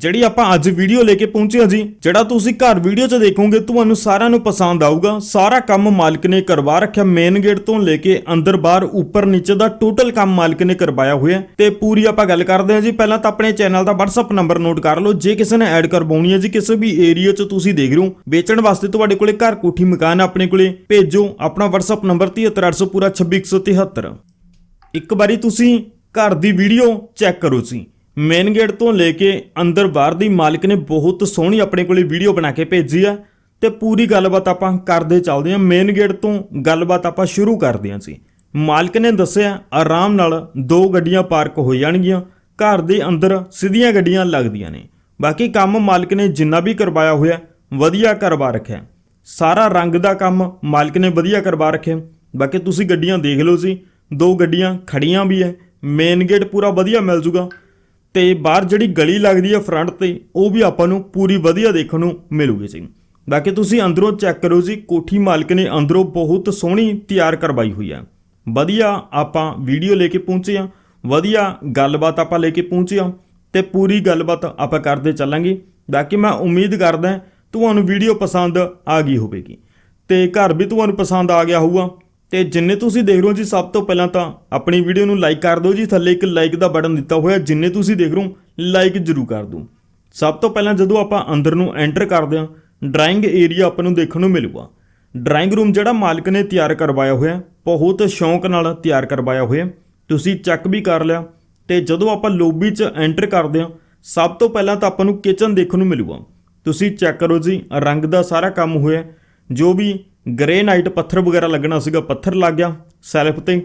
ਜਿਹੜੀ ਆਪਾਂ ਅੱਜ ਵੀਡੀਓ ਲੈ ਕੇ ਪਹੁੰਚੇ ਹਾਂ ਜੀ, ਜਿਹੜਾ ਤੁਸੀਂ ਘਰ ਵੀਡੀਓ 'ਚ ਦੇਖੋਗੇ, ਤੁਹਾਨੂੰ ਸਾਰਿਆਂ ਨੂੰ ਪਸੰਦ ਆਊਗਾ। ਸਾਰਾ ਕੰਮ ਮਾਲਕ ਨੇ ਕਰਵਾ ਰੱਖਿਆ। ਮੇਨ ਗੇਟ ਤੋਂ ਲੈ ਕੇ ਅੰਦਰ ਬਾਹਰ, ਉੱਪਰ ਨੀਚੇ ਦਾ ਟੋਟਲ ਕੰਮ ਮਾਲਕ ਨੇ ਕਰਵਾਇਆ ਹੋਇਆ ਹੈ। ਤੇ ਪੂਰੀ ਆਪਾਂ ਗੱਲ ਕਰਦੇ ਹਾਂ ਜੀ। ਪਹਿਲਾਂ ਤਾਂ ਆਪਣੇ ਚੈਨਲ ਦਾ WhatsApp ਨੰਬਰ ਨੋਟ ਕਰ ਲਓ। ਜੇ ਕਿਸੇ ਨੇ ਐਡ ਕਰਵਾਉਣੀ ਹੈ ਜੀ, ਕਿਸੇ ਵੀ ਏਰੀਆ 'ਚ ਤੁਸੀਂ ਦੇਖ ਰਹੇ ਹੋ, ਵੇਚਣ ਵਾਸਤੇ ਤੁਹਾਡੇ ਕੋਲੇ ਘਰ ਕੋਠੀ ਮਕਾਨ ਆਪਣੇ ਕੋਲੇ, ਭੇਜੋ ਆਪਣਾ WhatsApp ਨੰਬਰ 73800 ਪੂਰਾ 26173 ਇੱਕ ਵਾਰੀ ਤੁਸੀਂ ਘਰ ਦੀ ਵੀਡੀਓ ਚੈੱਕ ਕਰੋ ਜੀ। ਮੇਨ ਗੇਟ ਤੋਂ ਲੈ ਕੇ ਅੰਦਰ ਬਾਹਰ ਦੀ ਮਾਲਕ ਨੇ ਬਹੁਤ ਸੋਹਣੀ ਆਪਣੇ ਕੋਲੇ ਵੀਡੀਓ ਬਣਾ ਕੇ ਭੇਜੀ ਆ ਤੇ ਪੂਰੀ ਗੱਲਬਾਤ ਆਪਾਂ ਕਰਦੇ ਚੱਲਦੇ ਹਾਂ। ਮੇਨ ਗੇਟ ਤੋਂ ਗੱਲਬਾਤ ਆਪਾਂ ਸ਼ੁਰੂ ਕਰਦੇ ਹਾਂ ਸੀ ਮਾਲਕ ਨੇ ਦੱਸਿਆ, ਆਰਾਮ ਨਾਲ ਦੋ ਗੱਡੀਆਂ ਪਾਰਕ ਹੋ ਜਾਣਗੀਆਂ, ਘਰ ਦੇ ਅੰਦਰ ਸਿੱਧੀਆਂ ਗੱਡੀਆਂ ਲੱਗਦੀਆਂ ਨੇ। ਬਾਕੀ ਕੰਮ ਮਾਲਕ ਨੇ ਜਿੰਨਾ ਵੀ ਕਰਵਾਇਆ ਹੋਇਆ, ਵਧੀਆ ਕਰਵਾ ਰੱਖਿਆ। ਸਾਰਾ ਰੰਗ ਦਾ ਕੰਮ ਮਾਲਕ ਨੇ ਵਧੀਆ ਕਰਵਾ ਰੱਖਿਆ। ਬਾਕੀ ਤੁਸੀਂ ਗੱਡੀਆਂ ਦੇਖ ਲਓ ਜੀ, ਦੋ ਗੱਡੀਆਂ ਖੜੀਆਂ ਵੀ ਐ। ਮੇਨ ਗੇਟ ਪੂਰਾ ਵਧੀਆ ਮਿਲ ਜੂਗਾ। ਤੇ ਬਾਹਰ ਜਿਹੜੀ ਗਲੀ ਲੱਗਦੀ ਹੈ ਫਰੰਟ ਤੇ, ਉਹ ਵੀ ਆਪਾਂ ਨੂੰ ਪੂਰੀ ਵਧੀਆ ਦੇਖਣ ਨੂੰ ਮਿਲੂਗੀ ਜੀ। ਬਾਕੀ ਤੁਸੀਂ ਅੰਦਰੋਂ ਚੈੱਕ ਕਰੋ ਜੀ, ਕੋਠੀ ਮਾਲਕ ਨੇ ਅੰਦਰੋਂ ਬਹੁਤ ਸੋਹਣੀ ਤਿਆਰ ਕਰਵਾਈ ਹੋਈ ਹੈ ਵਧੀਆ ਆਪਾਂ ਵੀਡੀਓ ਲੈ ਕੇ ਪਹੁੰਚੇ ਆ, ਵਧੀਆ ਗੱਲਬਾਤ ਆਪਾਂ ਲੈ ਕੇ ਪਹੁੰਚੇ ਆ ਤੇ ਪੂਰੀ ਗੱਲਬਾਤ ਆਪਾਂ ਕਰਦੇ ਚੱਲਾਂਗੇ। ਬਾਕੀ ਮੈਂ ਉਮੀਦ ਕਰਦਾ, ਤੁਹਾਨੂੰ ਵੀਡੀਓ ਪਸੰਦ ਆ ਗਈ ਹੋਵੇਗੀ। ਤੇ ਘਰ ਵੀ ਤੁਹਾਨੂੰ ਪਸੰਦ ਆ ਗਿਆ ਹੋਊਗਾ। ਤੇ ਜਿੰਨੇ ਤੁਸੀਂ ਦੇਖ ਰਹੇ ਹੋ ਜੀ, ਸਭ ਤੋਂ ਪਹਿਲਾਂ ਤਾਂ ਆਪਣੀ ਵੀਡੀਓ ਨੂੰ ਲਾਈਕ ਕਰ ਦਿਓ ਜੀ, ਥੱਲੇ ਇੱਕ ਲਾਈਕ ਦਾ ਬਟਨ ਦਿੱਤਾ ਹੋਇਆ, ਜਿੰਨੇ ਤੁਸੀਂ ਦੇਖ ਰਹੇ ਹੋ ਲਾਈਕ ਜ਼ਰੂਰ ਕਰ ਦਿਓ। ਸਭ ਤੋਂ ਪਹਿਲਾਂ ਜਦੋਂ ਆਪਾਂ ਅੰਦਰ ਨੂੰ ਐਂਟਰ ਕਰਦੇ ਹਾਂ ਡਰਾਇੰਗ ਏਰੀਆ ਆਪਾਂ ਨੂੰ ਦੇਖਣ ਨੂੰ ਮਿਲੂਗਾ। ਡਰਾਇੰਗ ਰੂਮ ਜਿਹੜਾ ਮਾਲਕ ਨੇ ਤਿਆਰ ਕਰਵਾਇਆ ਹੋਇਆ, ਬਹੁਤ ਸ਼ੌਂਕ ਨਾਲ ਤਿਆਰ ਕਰਵਾਇਆ ਹੋਇਆ, ਤੁਸੀਂ ਚੈੱਕ ਵੀ ਕਰ ਲਿਆ, ਤੇ ਜਦੋਂ ਆਪਾਂ ਲੋਬੀ 'ਚ ਐਂਟਰ ਕਰਦੇ ਹਾਂ, ਸਭ ਤੋਂ ਪਹਿਲਾਂ ਤਾਂ ਆਪਾਂ ਨੂੰ ਕਿਚਨ ਦੇਖਣ ਨੂੰ ਮਿਲੂਗਾ। ਤੁਸੀਂ ਚੈੱਕ ਕਰੋ ਜੀ, ਰੰਗ ਦਾ ਸਾਰਾ ਕੰਮ ਹੋਇਆ, ਜੋ ਵੀ ਗ੍ਰੇਨਾਈਟ ਪੱਥਰ ਵਗੈਰਾ ਲੱਗਣਾ ਸੀਗਾ, ਪੱਥਰ ਲੱਗ ਗਿਆ ਸੈਲਫ ਤੇ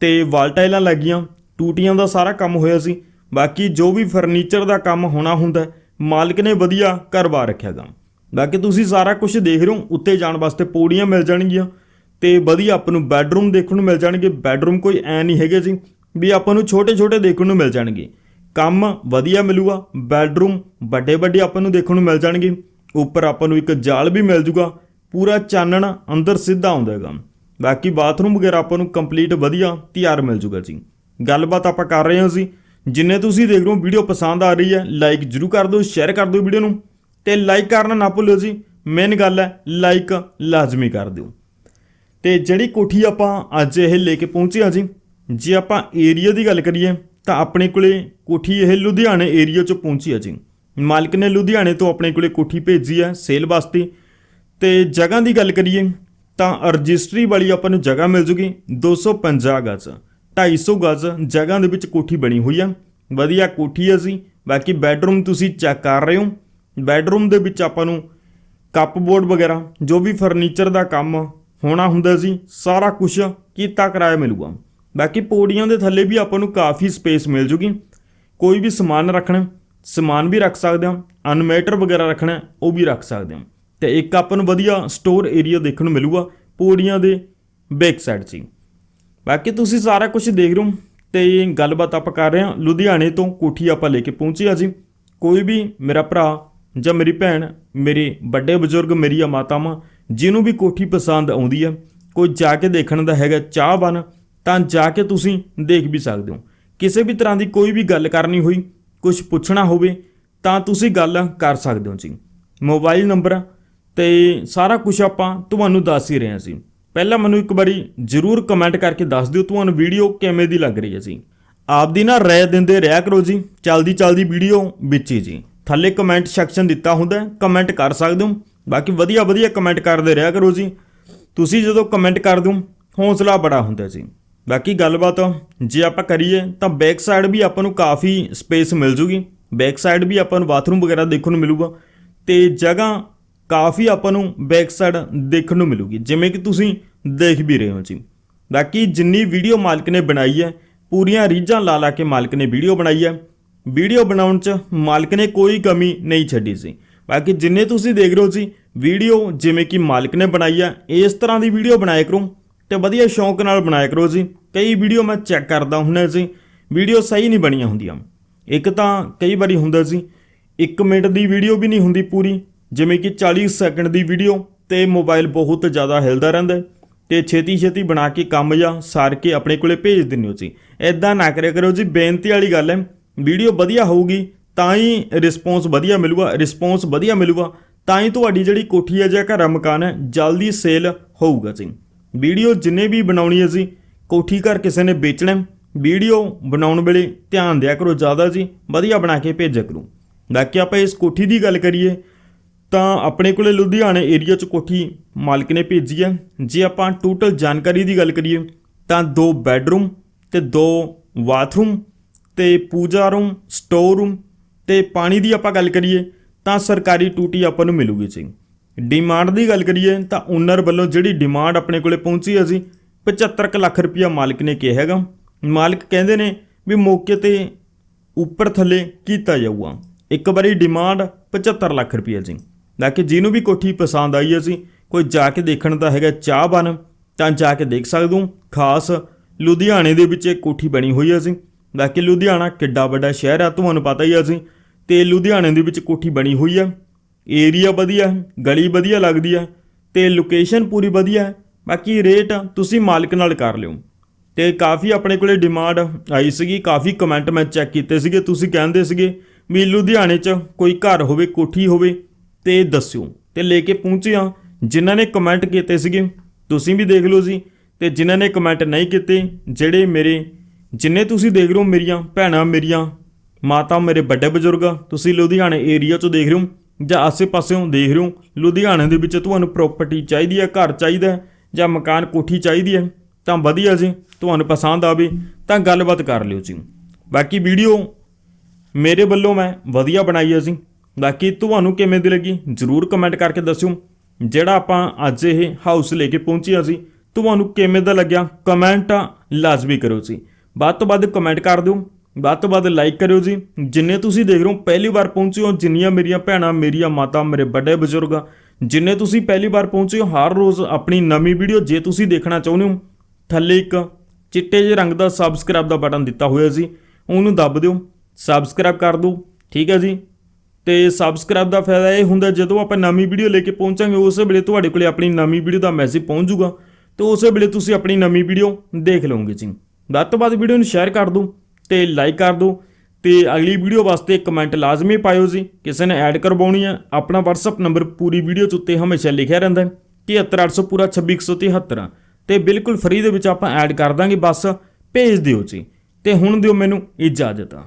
ਤੇ ਵਾਲ ਟਾਈਲਾਂ ਲੱਗੀਆਂ ਟੂਟੀਆਂ ਦਾ ਸਾਰਾ ਕੰਮ ਹੋਇਆ ਸੀ। ਬਾਕੀ ਜੋ ਵੀ ਫਰਨੀਚਰ ਦਾ ਕੰਮ ਹੋਣਾ ਹੁੰਦਾ, ਮਾਲਕ ਨੇ ਵਧੀਆ ਕਰਵਾ ਰੱਖਿਆਗਾ ਬਾਕੀ ਤੁਸੀਂ ਸਾਰਾ ਕੁਝ ਦੇਖ ਰਹੇ ਹੋ, ਉੱਤੇ ਜਾਣ ਵਾਸਤੇ ਪੌੜੀਆਂ ਮਿਲ ਜਾਣਗੀਆਂ, ਤੇ ਵਧੀਆ ਆਪਾਂ ਨੂੰ ਬੈੱਡਰੂਮ ਦੇਖਣ ਨੂੰ ਮਿਲ ਜਾਣਗੇ। ਬੈੱਡਰੂਮ ਕੋਈ ਐ ਨਹੀਂ ਹੈਗੇ ਜੀ, ਵੀ ਆਪਾਂ ਨੂੰ ਛੋਟੇ ਛੋਟੇ ਦੇਖਣ ਨੂੰ ਮਿਲ ਜਾਣਗੇ। ਕੰਮ ਵਧੀਆ ਮਿਲੂਗਾ ਬੈੱਡਰੂਮ ਵੱਡੇ ਵੱਡੇ ਆਪਾਂ ਨੂੰ ਦੇਖਣ ਨੂੰ ਮਿਲ ਜਾਣਗੇ। ਉੱਪਰ ਆਪਾਂ ਨੂੰ ਇੱਕ ਜਾਲ ਵੀ ਮਿਲ ਜੂਗਾ ਪੂਰਾ ਚਾਨਣ ਅੰਦਰ ਸਿੱਧਾ ਆਉਂਦਾ ਹੈਗਾ। ਬਾਕੀ ਬਾਥਰੂਮ ਵਗੈਰਾ ਆਪਾਂ ਨੂੰ ਕੰਪਲੀਟ ਵਧੀਆ ਤਿਆਰ ਮਿਲ ਜੂਗਾ ਜੀ। ਗੱਲਬਾਤ ਆਪਾਂ ਕਰ ਰਹੇ ਹਾਂ ਜੀ। ਜਿੰਨੇ ਤੁਸੀਂ ਦੇਖ ਰਹੇ ਹੋ ਵੀਡੀਓ ਪਸੰਦ ਆ ਰਹੀ ਹੈ ਲਾਈਕ ਜਰੂਰ ਕਰ ਦਿਓ ਸ਼ੇਅਰ ਕਰ ਦਿਓ ਵੀਡੀਓ ਨੂੰ। ਤੇ ਲਾਈਕ ਕਰਨਾ ਨਾ ਭੁੱਲਿਓ ਜੀ ਮੇਨ ਗੱਲ ਹੈ ਲਾਈਕ ਲਾਜ਼ਮੀ ਕਰ ਦਿਓ। ਤੇ ਜਿਹੜੀ ਕੋਠੀ ਆਪਾਂ ਅੱਜ ਇਹ ਲੈ ਕੇ ਪਹੁੰਚੇ ਹਾਂ ਜੀ, ਜੇ ਆਪਾਂ ਏਰੀਆ ਦੀ ਗੱਲ ਕਰੀਏ, ਤਾਂ ਆਪਣੇ ਕੋਲੇ ਕੋਠੀ ਇਹ ਲੁਧਿਆਣੇ ਏਰੀਆ 'ਚ ਪਹੁੰਚੀ ਹੈ ਜੀ। ਮਾਲਕ ਨੇ ਲੁਧਿਆਣੇ ਤੋਂ ਆਪਣੇ ਕੋਲੇ ਕੋਠੀ ਭੇਜੀ ਹੈ ਸੇਲ ਵਾਸਤੇ। ਤੇ ਜਗ੍ਹਾ ਦੀ ਗੱਲ ਕਰੀਏ, ਤਾਂ ਰਜਿਸਟਰੀ ਵਾਲੀ ਆਪਾਂ ਨੂੰ ਜਗ੍ਹਾ ਮਿਲ ਜੂਗੀ 250 ਗਜ਼ 250 ਗਜ਼ ਜਗ੍ਹਾ ਦੇ ਵਿੱਚ ਕੋਠੀ ਬਣੀ ਹੋਈ ਆ। ਵਧੀਆ ਕੋਠੀ ਹੈ ਜੀ, ਬਾਕੀ ਬੈੱਡਰੂਮ ਤੁਸੀਂ ਚੈੱਕ ਕਰ ਰਹੇ ਹੋ। ਬੈੱਡਰੂਮ ਦੇ ਵਿੱਚ ਆਪਾਂ ਨੂੰ ਕੱਪਬੋਰਡ ਵਗੈਰਾ, ਜੋ ਵੀ ਫਰਨੀਚਰ ਦਾ ਕੰਮ ਹੋਣਾ ਹੁੰਦਾ ਸੀ ਸਾਰਾ ਕੁਝ ਕੀਤਾ ਕਿਰਾਇਆ ਮਿਲੂਗਾ। ਬਾਕੀ ਪੌੜੀਆਂ ਦੇ ਥੱਲੇ ਵੀ ਆਪਾਂ ਨੂੰ ਕਾਫੀ ਸਪੇਸ ਮਿਲ ਜੂਗੀ। ਕੋਈ ਵੀ ਸਮਾਨ ਰੱਖਣਾ, ਸਮਾਨ ਵੀ ਰੱਖ ਸਕਦੇ ਹਾਂ ਅਨਮੇਟਰ ਵਗੈਰਾ ਰੱਖਣਾ, ਉਹ ਵੀ ਰੱਖ ਸਕਦੇ ਹਾਂ। ਤੇ ਇੱਕ ਆਪਾਂ ਨੂੰ ਵਧੀਆ ਸਟੋਰ ਏਰੀਆ ਦੇਖਣ ਨੂੰ ਮਿਲੂਗਾ ਪੌੜੀਆਂ ਦੇ ਬੈਕ ਸਾਈਡ 'ਚ ਬਾਕੀ ਤੁਸੀਂ ਸਾਰਾ ਕੁਝ ਦੇਖ ਰਹੇ ਹੋ ਤੇ ਗੱਲਬਾਤ ਆਪਾਂ ਕਰ ਰਹੇ ਹਾਂ। ਲੁਧਿਆਣੇ ਤੋਂ ਕੋਠੀ ਆਪਾਂ ਲੈ ਕੇ ਪਹੁੰਚੇ ਆ ਜੀ। ਕੋਈ ਵੀ ਮੇਰਾ ਭਰਾ ਜਾਂ ਮੇਰੀ ਭੈਣ, ਮੇਰੇ ਵੱਡੇ ਬਜ਼ੁਰਗ, ਮੇਰੀਆਂ ਮਾਤਾਵਾਂ, ਜਿਹਨੂੰ ਵੀ ਕੋਠੀ ਪਸੰਦ ਆਉਂਦੀ ਹੈ, ਕੋਈ ਜਾ ਕੇ ਦੇਖਣ ਦਾ ਹੈਗਾ ਚਾਹ ਚਾਹਵਾਨ, ਤਾਂ ਜਾ ਕੇ ਤੁਸੀਂ ਦੇਖ ਵੀ ਸਕਦੇ ਹੋ। ਕਿਸੇ ਵੀ ਤਰ੍ਹਾਂ ਦੀ ਕੋਈ ਵੀ ਗੱਲ ਕਰਨੀ ਹੋਈ ਕੁਝ ਪੁੱਛਣਾ ਹੋਵੇ, ਤਾਂ ਤੁਸੀਂ ਗੱਲ ਕਰ ਸਕਦੇ ਹੋ ਜੀ। ਮੋਬਾਈਲ ਨੰਬਰ ਤੇ ਸਾਰਾ ਕੁਝ ਆਪਾਂ ਤੁਹਾਨੂੰ ਦੱਸ ਹੀ ਰਹੇ ਹਾਂ ਸੀ ਪਹਿਲਾਂ ਮੈਨੂੰ ਇੱਕ ਵਾਰੀ ਜਰੂਰ ਕਮੈਂਟ ਕਰਕੇ ਦੱਸ ਦਿਓ ਤੁਹਾਨੂੰ ਵੀਡੀਓ ਕਿਵੇਂ ਦੀ ਲੱਗ ਰਹੀ ਹੈ ਜੀ। ਆਪਦੀ ਨਾ ਰਾਏ ਦਿੰਦੇ ਰਿਹਾ ਕਰੋ ਜੀ। ਚਲਦੀ ਚਲਦੀ ਵੀਡੀਓ ਵਿੱਚ ਹੀ ਜੀ। ਥੱਲੇ ਕਮੈਂਟ ਸੈਕਸ਼ਨ ਦਿੱਤਾ ਹੁੰਦਾ ਕਮੈਂਟ ਕਰ ਸਕਦੇ ਹੋ। ਬਾਕੀ ਵਧੀਆ ਵਧੀਆ ਕਮੈਂਟ ਕਰਦੇ ਰਿਹਾ ਕਰੋ ਜੀ। ਤੁਸੀਂ ਜਦੋਂ ਕਮੈਂਟ ਕਰ ਹੋ, ਹੌਸਲਾ ਬੜਾ ਹੁੰਦਾ ਜੀ। ਬਾਕੀ ਗੱਲਬਾਤ ਜੇ ਆਪਾਂ ਕਰੀਏ ਤਾਂ ਬੈਕ ਸਾਈਡ ਵੀ ਆਪਾਂ ਨੂੰ ਕਾਫੀ ਸਪੇਸ ਮਿਲ ਜੂਗੀ। ਬੈਕ ਸਾਈਡ ਵੀ ਆਪਾਂ ਨੂੰ ਬਾਥਰੂਮ ਵਗੈਰਾ ਦੇਖਣ ਨੂੰ ਮਿਲੂਗਾ। ਤੇ ਜਗ੍ਹਾ ਕਾਫੀ ਆਪਾਂ ਨੂੰ ਬੈਕ ਸਾਈਡ ਦੇਖਣ ਨੂੰ ਮਿਲੂਗੀ, ਜਿਵੇਂ ਕਿ ਤੁਸੀਂ ਦੇਖ ਵੀ ਰਹੇ ਹੋ ਜੀ। ਬਾਕੀ ਜਿੰਨੀ ਵੀਡੀਓ ਮਾਲਕ ਨੇ ਬਣਾਈ ਹੈ, ਪੂਰੀਆਂ ਰੀਝਾਂ ਲਾ ਲਾ ਕੇ ਮਾਲਕ ਨੇ ਵੀਡੀਓ ਬਣਾਈ ਹੈ। ਵੀਡੀਓ ਬਣਾਉਣ 'ਚ ਮਾਲਕ ਨੇ ਕੋਈ ਕਮੀ ਨਹੀਂ ਛੱਡੀ ਸੀ। ਬਾਕੀ ਜਿੰਨੇ ਤੁਸੀਂ ਦੇਖ ਰਹੇ ਹੋ ਜੀ ਵੀਡੀਓ ਜਿਵੇਂ ਕਿ ਮਾਲਕ ਨੇ ਬਣਾਈ ਹੈ, ਇਸ ਤਰ੍ਹਾਂ ਦੀ ਵੀਡੀਓ ਬਣਾਇਆ ਕਰੋ ਤੇ ਵਧੀਆ ਸ਼ੌਂਕ ਨਾਲ ਬਣਾਇਆ ਕਰੋ ਜੀ। ਕਈ ਵੀਡੀਓ ਮੈਂ ਚੈੱਕ ਕਰਦਾ ਹੁੰਦਾ ਜੀ ਵੀਡੀਓ ਸਹੀ ਨਹੀਂ ਬਣੀਆਂ ਹੁੰਦੀਆਂ। ਇੱਕ ਤਾਂ ਕਈ ਵਾਰੀ ਹੁੰਦਾ ਸੀ 1 ਮਿੰਟ ਦੀ ਵੀਡੀਓ ਵੀ ਨਹੀਂ ਹੁੰਦੀ ਪੂਰੀ ਜਿਵੇਂ ਕਿ 40 ਸੈਕਿੰਡ ਦੀ ਵੀਡੀਓ ਤੇ ਮੋਬਾਈਲ ਬਹੁਤ ਜ਼ਿਆਦਾ ਹਿਲਦਾ ਰਹਿੰਦਾ ਹੈ ਤੇ ਛੇਤੀ ਛੇਤੀ ਬਣਾ ਕੇ ਕੰਮ ਜਾਂ ਸਾਰ ਕੇ ਆਪਣੇ ਕੋਲੇ ਭੇਜ ਦਿੰਦੇ ਹੋ ਜੀ ਐਦਾਂ ਨਾ ਕਰਿਆ ਕਰੋ ਜੀ, ਬੇਨਤੀ ਵਾਲੀ ਗੱਲ ਹੈ, ਵੀਡੀਓ ਵਧੀਆ ਹੋਊਗੀ ਤਾਂ ਹੀ ਰਿਸਪੌਂਸ ਵਧੀਆ ਮਿਲੂਗਾ, ਰਿਸਪੌਂਸ ਵਧੀਆ ਮਿਲੂਗਾ ਤਾਂ ਹੀ ਤੁਹਾਡੀ ਜਿਹੜੀ ਕੋਠੀ ਹੈ ਜਾਂ ਘਰ ਮਕਾਨ ਹੈ, ਜਲਦੀ ਸੇਲ ਹੋਊਗਾ ਜੀ। ਵੀਡੀਓ ਜਿੰਨੇ ਵੀ ਬਣਾਉਣੀ ਹੈ ਜੀ, ਕੋਠੀ ਘਰ ਕਿਸੇ ਨੇ ਵੇਚਣਾ ਵੀਡੀਓ ਬਣਾਉਣ ਵੇਲੇ ਧਿਆਨ ਦਿਆ ਕਰੋ ਜ਼ਿਆਦਾ ਜੀ, ਵਧੀਆ ਬਣਾ ਕੇ ਭੇਜਿਆ ਕਰੋ। ਬਾਕੀ ਆਪਾਂ ਇਸ ਕੋਠੀ ਦੀ ਗੱਲ ਕਰੀਏ ਤਾਂ ਆਪਣੇ ਕੋਲੇ ਲੁਧਿਆਣੇ ਏਰੀਆ 'ਚ ਕੋਠੀ ਮਾਲਕ ਨੇ ਭੇਜੀ ਹੈ। ਜੇ ਆਪਾਂ ਟੋਟਲ ਜਾਣਕਾਰੀ ਦੀ ਗੱਲ ਕਰੀਏ, ਤਾਂ ਦੋ ਬੈੱਡਰੂਮ ਤੇ ਦੋ ਬਾਥਰੂਮ ਤੇ ਪੂਜਾ ਰੂਮ ਸਟੋਰ ਰੂਮ ਤੇ ਪਾਣੀ ਦੀ ਆਪਾਂ ਗੱਲ ਕਰੀਏ, ਤਾਂ ਸਰਕਾਰੀ ਟੂਟੀ ਆਪਾਂ ਨੂੰ ਮਿਲੂਗੀ ਜੀ। ਡਿਮਾਂਡ ਦੀ ਗੱਲ ਕਰੀਏ, ਤਾਂ ਓਨਰ ਵੱਲੋਂ ਜਿਹੜੀ ਡਿਮਾਂਡ ਆਪਣੇ ਕੋਲੇ ਪਹੁੰਚੀ ਹੈ ਜੀ 75 ਕੁ ਲੱਖ ਰੁਪਇਆ ਮਾਲਕ ਨੇ ਕਿਹਾ ਹੈਗਾ। ਮਾਲਕ ਕਹਿੰਦੇ ਨੇ ਵੀ ਮੌਕੇ ਤੇ ਉੱਪਰ ਥੱਲੇ ਕੀਤਾ ਜਾਊਗਾ। ਇੱਕ ਵਾਰੀ ਡਿਮਾਂਡ 75 ਲੱਖ ਰੁਪਏ ਜੀ। ਬਾਕੀ ਜਿਹਨੂੰ ਵੀ ਕੋਠੀ ਪਸੰਦ ਆਈ ਹੈ ਜੀ ਕੋਈ ਜਾ ਕੇ ਦੇਖਣ ਦਾ ਹੈਗਾ ਚਾਹ ਬਨ ਤਾਂ ਜਾ ਕੇ ਦੇਖ ਸਕਦੇ ਖਾਸ ਲੁਧਿਆਣੇ ਦੇ ਵਿੱਚ ਇਹ ਕੋਠੀ ਬਣੀ ਹੋਈ ਹੈ ਜੀ ਬਾਕੀ ਲੁਧਿਆਣਾ ਕਿੱਡਾ ਵੱਡਾ ਸ਼ਹਿਰ ਆ ਤੁਹਾਨੂੰ ਪਤਾ ਹੀ ਹੈ ਜੀ ਤੇ ਲੁਧਿਆਣੇ ਦੇ ਵਿੱਚ ਕੋਠੀ ਬਣੀ ਹੋਈ ਹੈ ਏਰੀਆ ਵਧੀਆ ਹੈ, ਗਲੀ ਵਧੀਆ ਲੱਗਦੀ ਹੈ ਤੇ ਲੋਕੇਸ਼ਨ ਪੂਰੀ ਵਧੀਆ ਹੈ। ਬਾਕੀ ਰੇਟ ਤੁਸੀਂ ਮਾਲਕ ਨਾਲ ਕਰ ਲਿਓ। ਤੇ ਕਾਫੀ ਆਪਣੇ ਕੋਲੇ ਡਿਮਾਂਡ ਆਈ ਸੀਗੀ ਕਾਫੀ ਕਮੈਂਟ ਮੈਂ ਚੈੱਕ ਕੀਤੇ ਸੀਗੇ ਤੁਸੀਂ ਕਹਿੰਦੇ ਸੀਗੇ ਵੀ ਲੁਧਿਆਣੇ 'ਚ ਕੋਈ ਘਰ ਹੋਵੇ ਕੋਠੀ ਹੋਵੇ ਤੇ ਦੱਸਿਓ ਤੇ ਲੈ ਕੇ ਪਹੁੰਚੇ ਹਾਂ। ਜਿਨ੍ਹਾਂ ਨੇ ਕਮੈਂਟ ਕੀਤੇ ਸੀਗੇ, ਤੁਸੀਂ ਵੀ ਦੇਖ ਲਓ ਜੀ। ਤੇ ਜਿਨ੍ਹਾਂ ਨੇ ਕਮੈਂਟ ਨਹੀਂ ਕੀਤੇ, ਜਿਹੜੇ ਮੇਰੇ, ਜਿੰਨੇ ਤੁਸੀਂ ਦੇਖ ਰਹੇ ਹੋ ਮੇਰੀਆਂ ਭੈਣਾਂ, ਮੇਰੀਆਂ ਮਾਤਾ, ਮੇਰੇ ਵੱਡੇ ਬਜ਼ੁਰਗ, ਤੁਸੀਂ ਲੁਧਿਆਣੇ ਏਰੀਆ 'ਚੋਂ ਦੇਖ ਰਹੇ ਹੋ ਜਾਂ ਆਸੇ-ਪਾਸਿਓਂ ਦੇਖ ਰਹੇ ਹੋ, ਲੁਧਿਆਣੇ ਦੇ ਵਿੱਚ ਤੁਹਾਨੂੰ ਪ੍ਰਾਪਰਟੀ ਚਾਹੀਦੀ ਹੈ, ਘਰ ਚਾਹੀਦਾ ਹੈ ਜਾਂ ਮਕਾਨ ਕੋਠੀ ਚਾਹੀਦੀ ਹੈ, ਤਾਂ ਵਧੀਆ ਜੀ, ਤੁਹਾਨੂੰ ਪਸੰਦ ਆਵੇ ਤਾਂ ਗੱਲਬਾਤ ਕਰ ਲਿਓ ਜੀ। ਬਾਕੀ ਵੀਡੀਓ ਮੇਰੇ ਵੱਲੋਂ ਮੈਂ ਵਧੀਆ ਬਣਾਈ ਹੈ ਜੀ। ਬਾਕੀ ਤੁਹਾਨੂੰ ਕਿਵੇਂ ਦੀ ਲੱਗੀ, ਜਰੂਰ ਕਮੈਂਟ ਕਰਕੇ ਦੱਸਿਓ। ਜਿਹੜਾ ਆਪਾਂ ਅੱਜ ਇਹ ਹਾਊਸ ਲੈ ਕੇ ਪਹੁੰਚੇ ਹਾਂ ਤੁਹਾਨੂੰ ਕਿਵੇਂ ਦਾ ਲੱਗਿਆ? ਕਮੈਂਟ ਲਾਜ਼ਮੀ ਕਰੋ ਜੀ। ਵੱਧ ਤੋਂ ਵੱਧ ਕਮੈਂਟ ਕਰ ਦਿਓ, ਵੱਧ ਤੋਂ ਵੱਧ ਲਾਈਕ ਕਰਿਓ ਜੀ। ਜਿੰਨੇ ਤੁਸੀਂ ਦੇਖ ਰਹੇ ਹੋ, ਪਹਿਲੀ ਵਾਰ ਪਹੁੰਚੇ ਹੋ, ਜਿੰਨੀਆਂ ਮੇਰੀਆਂ ਭੈਣਾਂ, ਮੇਰੀਆਂ ਮਾਤਾ, ਮੇਰੇ ਵੱਡੇ ਬਜ਼ੁਰਗ, ਜਿੰਨੇ ਤੁਸੀਂ ਪਹਿਲੀ ਵਾਰ ਪਹੁੰਚੇ ਹੋ, ਹਰ ਰੋਜ਼ ਆਪਣੀ ਨਵੀਂ ਵੀਡੀਓ ਜੇ ਤੁਸੀਂ ਦੇਖਣਾ ਚਾਹੁੰਦੇ ਹੋ, ਥੱਲੇ ਇੱਕ ਚਿੱਟੇ ਜਿਹੇ ਰੰਗ ਦਾ ਸਬਸਕ੍ਰਾਈਬ ਦਾ ਬਟਨ ਦਿੱਤਾ ਹੋਇਆ ਜੀ, ਉਹਨੂੰ ਦੱਬ ਦਿਓ ਸਬਸਕ੍ਰਾਈਬ ਕਰ ਦਿਓ, ਠੀਕ ਹੈ ਜੀ? ਤੇ ਸਬਸਕ੍ਰਾਈਬ ਦਾ ਫਾਇਦਾ ਇਹ ਹੁੰਦਾ ਜਦੋਂ ਆਪਾਂ ਨਵੀਂ ਵੀਡੀਓ ਲੈ ਕੇ ਪਹੁੰਚਾਂਗੇ, ਉਸੇ ਵੇਲੇ ਤੁਹਾਡੇ ਕੋਲੇ ਆਪਣੀ ਨਵੀਂ ਵੀਡੀਓ ਦਾ ਮੈਸੇਜ ਪਹੁੰਚ ਜਾਊਗਾ। ਤੇ ਉਸੇ ਵੇਲੇ ਤੁਸੀਂ ਆਪਣੀ ਨਵੀਂ ਵੀਡੀਓ ਦੇਖ ਲਓਗੇ ਜੀ। ਵੱਧ ਤੋਂ ਵੱਧ ਵੀਡੀਓ ਨੂੰ ਸ਼ੇਅਰ ਕਰ ਦਿਓ ਤੇ ਲਾਈਕ ਕਰ ਦਿਓ ਤੇ ਅਗਲੀ ਵੀਡੀਓ ਵਾਸਤੇ ਕਮੈਂਟ ਲਾਜ਼ਮੀ ਪਾਇਓ ਜੀ। ਕਿਸੇ ਨੇ ਐਡ ਕਰਵਾਉਣੀ ਹੈ ਆਪਣਾ WhatsApp ਨੰਬਰ ਪੂਰੀ ਵੀਡੀਓ 'ਚ ਉੱਤੇ ਹਮੇਸ਼ਾ ਲਿਖਿਆ ਰਹਿੰਦਾ ਹੈ 73800 ਪੂਰਾ 26173 ਤੇ ਬਿਲਕੁਲ ਫ੍ਰੀ ਦੇ ਵਿੱਚ ਆਪਾਂ ਐਡ ਕਰ ਦਾਂਗੇ, ਬਸ ਭੇਜ ਦਿਓ ਜੀ। ਤੇ ਹੁਣ ਦਿਓ ਮੈਨੂੰ ਇਜਾਜ਼ਤ। ਆ